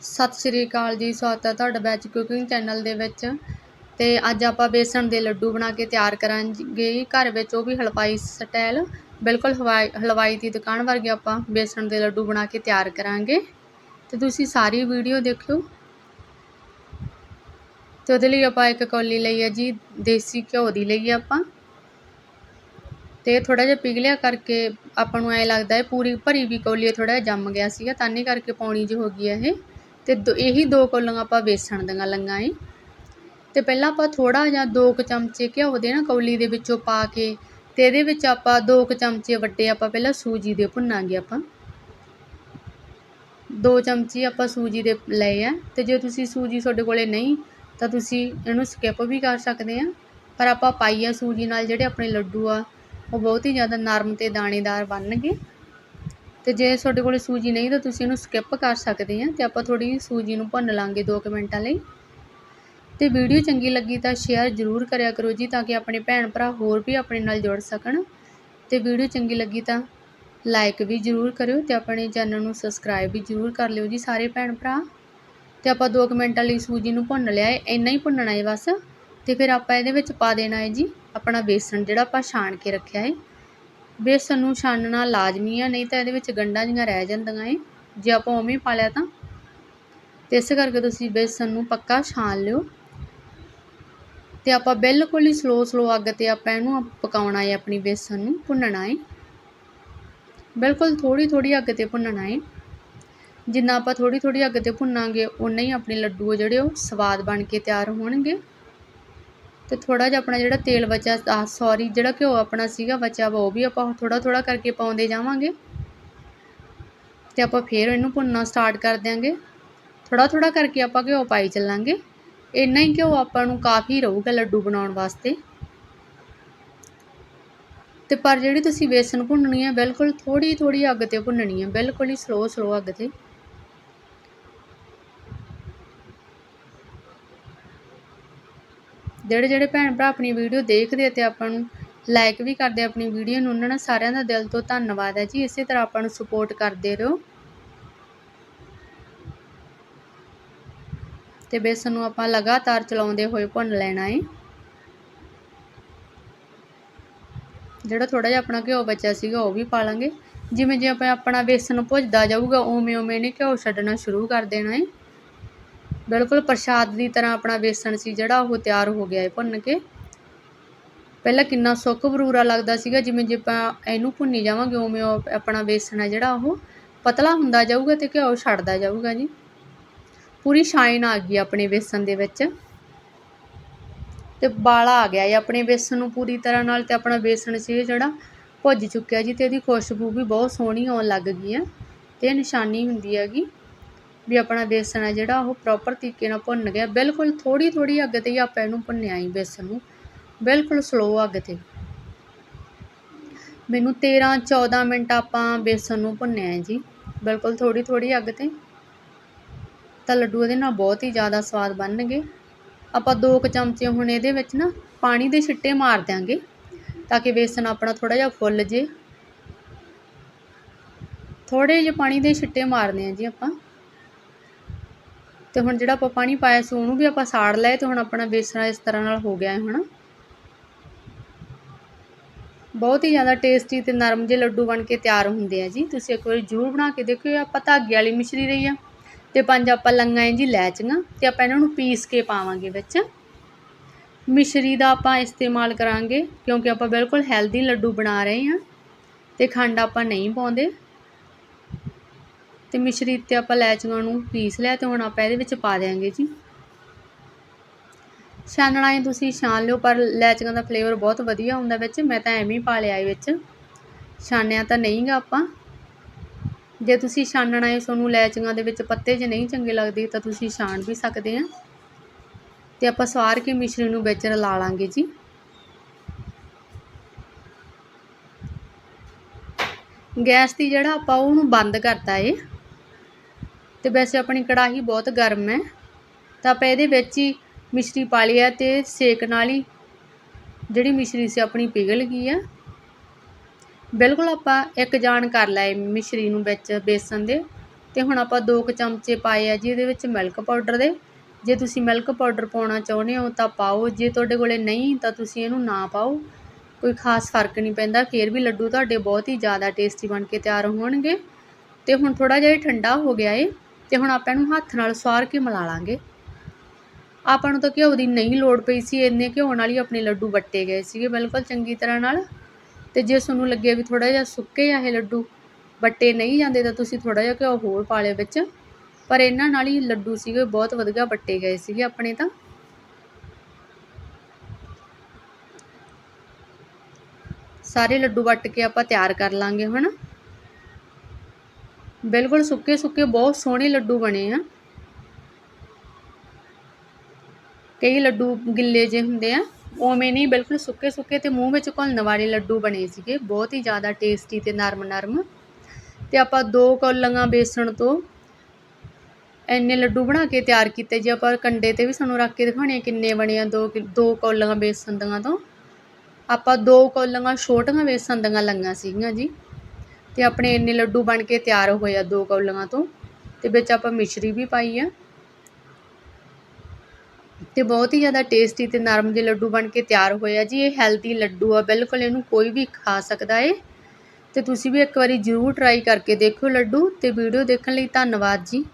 ਸਤਿ ਸ਼੍ਰੀ ਅਕਾਲ ਜੀ, ਸਵਾਗਤ ਹੈ ਤੁਹਾਡਾ ਬੈਚ ਕੁਕਿੰਗ ਚੈਨਲ ਦੇ ਵਿੱਚ। ਤੇ ਅੱਜ ਆਪਾਂ ਬੇਸਣ ਦੇ ਲੱਡੂ ਬਣਾ ਕੇ ਤਿਆਰ ਕਰਾਂਗੇ। ਘਰ ਵਿੱਚ ਉਹ ਵੀ ਹਲਵਾਈ ਸਟਾਈਲ ਬਿਲਕੁਲ ਹਵਾਈ, ਹਲਵਾਈ ਦੀ ਦੁਕਾਨ ਵਰਗੇ ਆਪਾਂ ਬੇਸਣ ਦੇ ਲੱਡੂ ਬਣਾ ਕੇ ਤਿਆਰ ਕਰਾਂਗੇ। ਤੇ ਤੁਸੀਂ ਸਾਰੀ ਵੀਡੀਓ ਦੇਖਿਓ। ਤੇ ਉਹਦੇ ਲਈ ਆਪਾਂ ਇੱਕ ਕੌਲੀ ਲਈ ਹੈ ਜੀ, ਦੇਸੀ ਘਿਓ ਦੀ ਲਈ ਆਪਾਂ। ਤੇ ਥੋੜਾ ਜਿਹਾ ਪਿਘਲਿਆ ਕਰਕੇ ਆਪਾਂ ਨੂੰ ਐ ਲੱਗਦਾ ਹੈ, ਪੂਰੀ ਭਰੀ ਵੀ ਕੌਲੀ ਥੋੜਾ ਜਿਹਾ ਜੰਮ ਗਿਆ ਸੀਗਾ ਤਾਨੀ ਕਰਕੇ ਪੌਣੀ ਜਿਹੀ ਹੋ ਗਈ ਹੈ ਇਹ। ਤੇ ਦੋ- ਇਹੀ ਦੋ ਕੌਲੀਆਂ ਆਪਾਂ ਵੇਸਣ ਦੀਆਂ ਲੰਗਾ ਏ। ਤੇ ਪਹਿਲਾਂ ਆਪਾਂ ਥੋੜਾ ਜਿਹਾ ਦੋ ਕੁ ਚਮਚੇ ਘਿਓ ਦੇ ਨਾ ਕੌਲੀ ਦੇ ਵਿੱਚੋਂ ਪਾ ਕੇ ਤੇ ਇਹਦੇ ਵਿੱਚ ਆਪਾਂ ਦੋ ਕੁ ਚਮਚੇ ਵੱਡੇ ਆਪਾਂ ਪਹਿਲਾਂ ਸੂਜੀ ਦੇ ਭੁੰਨਾਂਗੇ ਆਪਾਂ। ਦੋ ਚਮਚੇ ਆਪਾਂ ਸੂਜੀ ਦੇ ਲਏ ਆ ਤੇ ਜੇ ਤੁਸੀਂ ਸੂਜੀ ਤੁਹਾਡੇ ਕੋਲੇ ਨਹੀਂ ਤਾਂ ਤੁਸੀਂ ਇਹਨੂੰ ਸਕਿਪ ਵੀ ਕਰ ਸਕਦੇ ਆ। ਪਰ ਆਪਾਂ ਪਾਈ ਸੂਜੀ ਨਾਲ ਜਿਹੜੇ ਆਪਣੇ ਲੱਡੂ ਆ, ਉਹ ਬਹੁਤ ਹੀ ਜ਼ਿਆਦਾ ਨਰਮ ਤੇ ਦਾਣੇਦਾਰ ਬਣਨਗੇ। ਅਤੇ ਜੇ ਤੁਹਾਡੇ ਕੋਲ ਸੂਜੀ ਨਹੀਂ ਤਾਂ ਤੁਸੀਂ ਇਹਨੂੰ ਸਕਿੱਪ ਕਰ ਸਕਦੇ ਆ ਅਤੇ ਆਪਾਂ ਥੋੜ੍ਹੀ ਸੂਜੀ ਨੂੰ ਭੁੰਨ ਲਾਂਗੇ 2 ਮਿੰਟਾਂ ਲਈ। ਅਤੇ ਵੀਡੀਓ ਚੰਗੀ ਲੱਗੀ ਤਾਂ ਸ਼ੇਅਰ ਜ਼ਰੂਰ ਕਰਿਆ ਕਰੋ ਜੀ ਤਾਂ ਕਿ ਆਪਣੇ ਭੈਣ ਭਰਾ ਹੋਰ ਵੀ ਆਪਣੇ ਨਾਲ ਜੁੜ ਸਕਣ। ਅਤੇ ਵੀਡੀਓ ਚੰਗੀ ਲੱਗੀ ਤਾਂ ਲਾਈਕ ਵੀ ਜ਼ਰੂਰ ਕਰਿਓ ਅਤੇ ਆਪਣੇ ਚੈਨਲ ਨੂੰ ਸਬਸਕ੍ਰਾਈਬ ਵੀ ਜ਼ਰੂਰ ਕਰ ਲਿਓ ਜੀ ਸਾਰੇ ਭੈਣ ਭਰਾ। ਅਤੇ ਆਪਾਂ 2 ਮਿੰਟਾਂ ਲਈ ਸੂਜੀ ਨੂੰ ਭੁੰਨ ਲਿਆ ਹੈ, ਇੰਨਾ ਹੀ ਭੁੰਨਣਾ ਹੈ ਬਸ। ਅਤੇ ਫਿਰ ਆਪਾਂ ਇਹਦੇ ਵਿੱਚ ਪਾ ਦੇਣਾ ਹੈ ਜੀ ਆਪਣਾ ਬੇਸਣ ਜਿਹੜਾ ਆਪਾਂ ਛਾਣ ਕੇ ਰੱਖਿਆ ਹੈ। ਬੇਸਣ ਨੂੰ ਛਾਨਣਾ ਲਾਜ਼ਮੀ ਆ, ਨਹੀਂ ਤਾਂ ਇਹਦੇ ਵਿੱਚ ਗੰਢਾਂ ਜਿਹੀਆਂ ਰਹਿ ਜਾਂਦੀਆਂ ਏ। ਜੇ ਆਪਾਂ ਉਵੇਂ ਹੀ ਪਾ ਲਿਆ ਤਾਂ। ਤੇ ਇਸ ਕਰਕੇ ਤੁਸੀਂ ਬੇਸਣ ਨੂੰ ਪੱਕਾ ਛਾਣ ਲਿਓ। ਤੇ ਆਪਾਂ ਬਿਲਕੁਲ ਹੀ ਸਲੋ ਸਲੋ ਅੱਗ ਤੇ ਆਪਾਂ ਇਹਨੂੰ ਪਕਾਉਣਾ ਹੈ ਆਪਣੀ ਬੇਸਨ ਨੂੰ ਭੁੰਨਣਾ ਏ। ਬਿਲਕੁਲ ਥੋੜੀ ਥੋੜੀ ਅੱਗ ਤੇ ਭੁੰਨਣਾ ਏ। ਜਿੰਨਾ ਆਪਾਂ ਥੋੜੀ ਥੋੜੀ ਅੱਗ ਤੇ ਭੁੰਨਾਂਗੇ ਉਨਾ ਹੀ ਆਪਣੇ ਲੱਡੂ ਜਿਹੜੇ ਉਹ ਸਵਾਦ ਬਣ ਕੇ ਤਿਆਰ ਹੋਣਗੇ। ਅਤੇ ਥੋੜ੍ਹਾ ਜਿਹਾ ਆਪਣਾ ਜਿਹੜਾ ਤੇਲ ਬਚਿਆ ਸੋਰੀ ਜਿਹੜਾ ਘਿਓ ਆਪਣਾ ਸੀਗਾ ਬਚਿਆ ਵਾ, ਉਹ ਵੀ ਆਪਾਂ ਥੋੜ੍ਹਾ ਥੋੜ੍ਹਾ ਕਰਕੇ ਪਾਉਂਦੇ ਜਾਵਾਂਗੇ। ਅਤੇ ਆਪਾਂ ਫਿਰ ਇਹਨੂੰ ਭੁੰਨਣਾ ਸਟਾਰਟ ਕਰ ਦਿਆਂਗੇ। ਥੋੜ੍ਹਾ ਥੋੜ੍ਹਾ ਕਰਕੇ ਆਪਾਂ ਘਿਓ ਪਾਈ ਚੱਲਾਂਗੇ। ਇੰਨਾ ਹੀ ਘਿਓ ਆਪਾਂ ਨੂੰ ਕਾਫੀ ਰਹੂਗਾ ਲੱਡੂ ਬਣਾਉਣ ਵਾਸਤੇ। ਤੇ ਪਰ ਜਿਹੜੀ ਤੁਸੀਂ ਬੇਸਨ ਭੁੰਨਣੀ ਹੈ ਬਿਲਕੁਲ ਥੋੜੀ ਥੋੜੀ ਅੱਗ ਤੇ ਭੁੰਨਣੀ ਹੈ ਬਿਲਕੁਲ ਹੀ ਸਲੋ ਸਲੋ ਅੱਗ ਤੇ। ਜਿਹੜੇ ਜਿਹੜੇ ਭੈਣ ਭਰਾ ਆਪਣੀ ਵੀਡੀਓ ਦੇਖਦੇ ਅਤੇ ਆਪਾਂ ਨੂੰ ਲਾਈਕ ਵੀ ਕਰਦੇ ਆਪਣੀ ਵੀਡੀਓ ਨੂੰ, ਉਹਨਾਂ ਦਾ ਸਾਰਿਆਂ ਦਾ ਦਿਲ ਤੋਂ ਧੰਨਵਾਦ ਹੈ ਜੀ। ਇਸੇ ਤਰ੍ਹਾਂ ਆਪਾਂ ਨੂੰ ਸਪੋਰਟ ਕਰਦੇ ਰਹੋ। ਤੇ ਬੇਸਨ ਨੂੰ ਆਪਾਂ ਲਗਾਤਾਰ ਚਲਾਉਂਦੇ ਹੋਏ ਭੁੰਨ ਲੈਣਾ ਹੈ ਜਿਹੜਾ ਥੋੜਾ ਜਿਹਾ ਆਪਣਾ ਘਿਓ ਬਚਿਆ ਸੀਗਾ, ਉਹ ਵੀ ਪਾ ਲਾਂਗੇ। ਜਿਵੇਂ ਜਿਵੇਂ ਆਪਣਾ ਬੇਸਨ ਭੁੱਜਦਾ ਜਾਊਗਾ, ਉਵੇਂ ਉਵੇਂ ਨੇ ਘਿਓ ਛੱਡਣਾ ਸ਼ੁਰੂ ਕਰ ਦੇਣਾ ਹੈ ਬਿਲਕੁਲ ਪ੍ਰਸ਼ਾਦ ਦੀ ਤਰ੍ਹਾਂ ਆਪਣਾ ਬੇਸਣ ਸੀ, ਜਿਹੜਾ ਉਹ ਤਿਆਰ ਹੋ ਗਿਆ ਹੈ ਭੁੰਨ ਕੇ। ਪਹਿਲਾਂ ਕਿੰਨਾ ਸੁੱਕ ਬਰੂਰਾ ਲੱਗਦਾ ਸੀਗਾ, ਜਿਵੇਂ ਜੇ ਆਪਾਂ ਇਹਨੂੰ ਭੁੰਨੀ ਜਾਵਾਂਗੇ, ਉਵੇਂ ਉਹ ਆਪਣਾ ਬੇਸਣ ਹੈ ਜਿਹੜਾ ਉਹ ਪਤਲਾ ਹੁੰਦਾ ਜਾਊਗਾ ਤੇ ਘਿਓ ਛੱਡਦਾ ਜਾਊਗਾ ਜੀ। ਪੂਰੀ ਸ਼ਾਈਨ ਆ ਗਈ ਆਪਣੇ ਬੇਸਣ ਦੇ ਵਿੱਚ। ਤੇ ਬਾਲਾ ਆ ਗਿਆ ਹੈ ਆਪਣੇ ਬੇਸਣ ਨੂੰ ਪੂਰੀ ਤਰ੍ਹਾਂ ਨਾਲ ਤੇ ਆਪਣਾ ਬੇਸਣ ਸੀ ਜਿਹੜਾ ਭੁੱਜ ਚੁੱਕਿਆ ਜੀ, ਤੇ ਇਹਦੀ ਖੁਸ਼ਬੂ ਵੀ ਬਹੁਤ ਸੋਹਣੀ ਆਉਣ ਲੱਗ ਗਈ ਹੈ ਤੇ ਇਹ ਨਿਸ਼ਾਨੀ ਹੁੰਦੀ ਹੈਗੀ। ਵੀ ਆਪਣਾ ਬੇਸਣ ਹੈ ਜਿਹੜਾ ਉਹ ਪ੍ਰੋਪਰ ਤਰੀਕੇ ਨਾਲ ਭੁੰਨ ਗਿਆ। ਬਿਲਕੁਲ ਥੋੜੀ ਥੋੜੀ ਅੱਗ ਤੇ ਹੀ ਆਪਾਂ ਇਹਨੂੰ ਭੁੰਨਿਆ ਹੀ ਬੇਸਣ ਨੂੰ। ਬਿਲਕੁਲ ਸਲੋ ਅੱਗ ਤੇ। ਮੈਨੂੰ 13 14 ਮਿੰਟ ਆਪਾਂ ਬੇਸਣ ਨੂੰ ਭੁੰਨਿਆ ਹੈ ਜੀ। ਬਿਲਕੁਲ ਥੋੜੀ ਥੋੜੀ ਅੱਗ ਤੇ। ਤਾਂ ਲੱਡੂ ਇਹਦੇ ਨਾਲ ਬਹੁਤ ਹੀ ਜ਼ਿਆਦਾ ਸਵਾਦ ਬਣਨਗੇ। ਆਪਾਂ ਦੋ ਕੁ ਚਮਚੇ ਹੁਣ ਇਹਦੇ ਵਿੱਚ ਨਾ ਪਾਣੀ ਦੇ ਛਿੱਟੇ ਮਾਰ ਦਿਆਂਗੇ ਤਾਂ ਕਿ ਬੇਸਣ ਆਪਣਾ ਥੋੜਾ ਜਿਹਾ ਫੁੱਲ ਜੇ। ਥੋੜੇ ਜਿਹੇ ਪਾਣੀ ਦੇ ਛਿੱਟੇ ਮਾਰਨੇ ਆ ਜੀ ਆਪਾਂ। ਤੇ ਹੁਣ ਜਿਹੜਾ ਆਪਾਂ ਪਾਣੀ ਪਾਇਆ ਸੀ ਉਹਨੂੰ ਵੀ ਆਪਾਂ ਸਾੜ ਲਏ ਤੇ ਹੁਣ ਆਪਣਾ ਬੇਸਣ ਇਸ ਤਰ੍ਹਾਂ ਨਾਲ ਹੋ ਗਿਆ ਹੈ ਹੁਣ ਬਹੁਤ ਹੀ ਜ਼ਿਆਦਾ ਟੇਸਟੀ ਤੇ ਨਰਮ ਜਿਹੇ ਲੱਡੂ ਬਣ ਕੇ ਤਿਆਰ ਹੁੰਦੇ ਆ ਜੀ। ਤੁਸੀਂ ਇੱਕ ਵਾਰੀ ਜ਼ਰੂਰ ਬਣਾ ਕੇ ਦੇਖਿਓ ਆਪਾਂ ਧਾਗੇ ਵਾਲੀ ਮਿਸ਼ਰੀ ਰਹੀ ਆ। ਤੇ ਪੰਜ ਆਪਾਂ ਲੰਗਾਂ ਹੈ ਜੀ ਲੈਚੀਆਂ ਤੇ ਆਪਾਂ ਇਹਨਾਂ ਨੂੰ ਪੀਸ ਕੇ ਪਾਵਾਂਗੇ ਵਿੱਚ। ਮਿਸ਼ਰੀ ਦਾ ਆਪਾਂ ਇਸਤੇਮਾਲ ਕਰਾਂਗੇ, ਕਿਉਂਕਿ ਆਪਾਂ ਬਿਲਕੁਲ ਹੈਲਦੀ ਲੱਡੂ ਬਣਾ ਰਹੇ ਹਾਂ ਤੇ ਖੰਡ ਆਪਾਂ ਨਹੀਂ ਪਾਉਂਦੇ। ਅਤੇ ਮਿਸ਼ਰੀ ਤੇ ਆਪਾਂ ਲੈਚੀਆਂ ਨੂੰ ਪੀਸ ਲਿਆ ਅਤੇ ਹੁਣ ਆਪਾਂ ਇਹਦੇ ਵਿੱਚ ਪਾ ਦਿਆਂਗੇ ਜੀ। ਛਾਨਣਾ ਹੈ ਤੁਸੀਂ ਛਾਨ ਲਿਓ, ਪਰ ਲੈਚੀਆਂ ਦਾ ਫਲੇਵਰ ਬਹੁਤ ਵਧੀਆ ਹੁੰਦਾ ਵਿੱਚ, ਮੈਂ ਤਾਂ ਐਵੇਂ ਹੀ ਪਾ ਲਿਆ ਵਿੱਚ। ਛਾਨਿਆ ਤਾਂ ਨਹੀਂਗਾ ਆਪਾਂ। ਜੇ ਤੁਸੀਂ ਛਾਨਣਾ ਹੈ ਤੁਹਾਨੂੰ ਲੈਚੀਆਂ ਦੇ ਵਿੱਚ ਪੱਤੇ ਜੇ ਨਹੀਂ ਚੰਗੇ ਲੱਗਦੇ, ਤਾਂ ਤੁਸੀਂ ਛਾਣ ਵੀ ਸਕਦੇ ਆ। ਤੇ ਆਪਾਂ ਸਵਾਰ ਕੇ ਮਿਸ਼ਰੀ ਨੂੰ ਵਿੱਚ ਰਲਾ ਲਾਂਗੇ ਜੀ। ਗੈਸ ਦੀ ਜਿਹੜਾ ਆਪਾਂ ਉਹਨੂੰ ਬੰਦ ਕਰਤਾ ਏ। ਅਤੇ ਵੈਸੇ ਆਪਣੀ ਕੜਾਹੀ ਬਹੁਤ ਗਰਮ ਹੈ। ਤਾਂ ਆਪਾਂ ਇਹਦੇ ਵਿੱਚ ਹੀ ਮਿਸ਼ਰੀ ਪਾ ਲਈ ਹੈ ਅਤੇ ਸੇਕ ਨਾਲ ਹੀ ਜਿਹੜੀ ਮਿਸ਼ਰੀ ਸੀ ਆਪਣੀ ਪਿਘਲ ਗਈ ਆ ਬਿਲਕੁਲ ਆਪਾਂ ਇੱਕ ਜਾਣ ਕਰ ਲਏ ਮਿਸ਼ਰੀ ਨੂੰ ਵਿੱਚ ਬੇਸਣ ਦੇ। ਤੇ ਹੁਣ ਆਪਾਂ ਦੋ ਕੁ ਚਮਚੇ ਪਾਏ ਆ ਜੀ ਇਹਦੇ ਵਿੱਚ ਮਿਲਕ ਪਾਊਡਰ ਦੇ। ਜੇ ਤੁਸੀਂ ਮਿਲਕ ਪਾਊਡਰ ਪਾਉਣਾ ਚਾਹੁੰਦੇ ਹੋ ਤਾਂ ਪਾਓ। ਜੇ ਤੁਹਾਡੇ ਕੋਲੇ ਨਹੀਂ ਤਾਂ ਤੁਸੀਂ ਇਹਨੂੰ ਨਾ ਪਾਓ। ਕੋਈ ਖਾਸ ਫ਼ਰਕ ਨਹੀਂ ਪੈਂਦਾ। ਫਿਰ ਵੀ ਲੱਡੂ ਤੁਹਾਡੇ ਬਹੁਤ ਹੀ ਜ਼ਿਆਦਾ ਟੇਸਟੀ ਬਣ ਕੇ ਤਿਆਰ ਹੋਣਗੇ। ਤੇ ਹੁਣ ਥੋੜਾ ਜਿਹਾ ਠੰਡਾ ਹੋ ਗਿਆ ਏ। ਤੇ ਹੁਣ ਆਪਾਂ ਇਹਨੂੰ ਹੱਥ ਨਾਲ ਸਵਾਰ ਕੇ ਮਿਲਾ ਲਾਂਗੇ। ਆਪਾਂ ਨੂੰ ਤਾਂ ਘਿਓ ਦੀ ਨਹੀਂ ਲੋੜ ਪਈ ਸੀ, ਇੰਨੇ ਘਿਓ ਨਾਲ ਹੀ ਆਪਣੇ ਲੱਡੂ ਵੱਟੇ ਗਏ ਸੀਗੇ ਬਿਲਕੁਲ ਚੰਗੀ ਤਰ੍ਹਾਂ ਨਾਲ। ਤੇ ਜੇ ਤੁਹਾਨੂੰ ਲੱਗੇ ਵੀ ਥੋੜਾ ਜਿਹਾ ਸੁੱਕੇ ਆ ਇਹ ਲੱਡੂ, ਵੱਟੇ ਨਹੀਂ ਜਾਂਦੇ ਤਾਂ ਤੁਸੀਂ ਥੋੜਾ ਜਿਹਾ ਘਿਓ ਹੋਰ ਪਾ ਲਿਓ ਵਿੱਚ। ਪਰ ਇਹਨਾਂ ਨਾਲ ਹੀ ਲੱਡੂ ਸੀਗੇ, ਬਹੁਤ ਵਧੀਆ ਵੱਟੇ ਗਏ ਸੀਗੇ ਆਪਣੇ ਤਾਂ। ਸਾਰੇ ਲੱਡੂ ਵੱਟ ਕੇ ਆਪਾਂ ਤਿਆਰ ਕਰ ਲਾਂਗੇ ਹੁਣ। ਬਿਲਕੁਲ ਸੁੱਕੇ ਸੁੱਕੇ ਬਹੁਤ ਸੋਹਣੇ ਲੱਡੂ ਬਣੇ ਆ। ਕਈ ਲੱਡੂ ਗਿੱਲੇ ਜੇ ਹੁੰਦੇ ਆ। ਉਵੇਂ ਨਹੀਂ, ਬਿਲਕੁਲ ਸੁੱਕੇ ਸੁੱਕੇ ਤੇ ਮੂੰਹ ਵਿੱਚ ਘੁਲਣ ਵਾਲੇ ਲੱਡੂ ਬਣੇ ਸੀਗੇ। ਬਹੁਤ ਹੀ ਜ਼ਿਆਦਾ ਟੇਸਟੀ ਤੇ ਨਰਮ ਨਰਮ ਤੇ ਆਪਾਂ ਦੋ ਕੌਲੀਆਂ ਬੇਸਣ ਤੋਂ ਇੰਨੇ ਲੱਡੂ ਬਣਾ ਕੇ ਤਿਆਰ ਕੀਤੇ। ਜੇ ਆਪਾਂ ਕੰਡੇ ਤੇ ਵੀ ਸਾਨੂੰ ਰੱਖ ਕੇ ਦਿਖਾਉਣੇ ਕਿੰਨੇ ਬਣੇ ਆ ਦੋ ਕਿ- ਦੋ ਕੌਲੀਆਂ ਬੇਸਣ ਦੀਆਂ ਤੋਂ। ਆਪਾਂ ਦੋ ਕੌਲੀਆਂ ਛੋਟੀਆਂ ਬੇਸਣ ਦੀਆਂ ਲਈਆਂ ਸੀਗੀਆਂ ਜੀ। ਤੇ ਆਪਣੇ ਇੰਨੇ ਲੱਡੂ ਬਣ ਕੇ ਤਿਆਰ ਹੋਏ ਆ ਦੋ ਕੌਲੀਆਂ ਤੋਂ। ਤੇ ਵਿੱਚ ਆਪਾਂ ਮਿਸ਼ਰੀ ਵੀ ਪਾਈ ਆ। ਤੇ ਬਹੁਤ ਹੀ ਜ਼ਿਆਦਾ ਟੇਸਟੀ ਤੇ ਨਰਮ ਦੇ ਲੱਡੂ ਬਣ ਕੇ ਤਿਆਰ ਹੋਏ ਆ ਜੀ। ਇਹ ਹੈਲਦੀ ਲੱਡੂ ਆ, ਬਿਲਕੁਲ ਇਹਨੂੰ ਕੋਈ ਵੀ ਖਾ ਸਕਦਾ ਏ। ਤੇ ਤੁਸੀਂ ਵੀ ਇੱਕ ਵਾਰੀ ਜ਼ਰੂਰ ਟਰਾਈ ਕਰਕੇ ਦੇਖਿਓ ਲੱਡੂ। ਤੇ ਵੀਡੀਓ ਦੇਖਣ ਲਈ ਧੰਨਵਾਦ ਜੀ।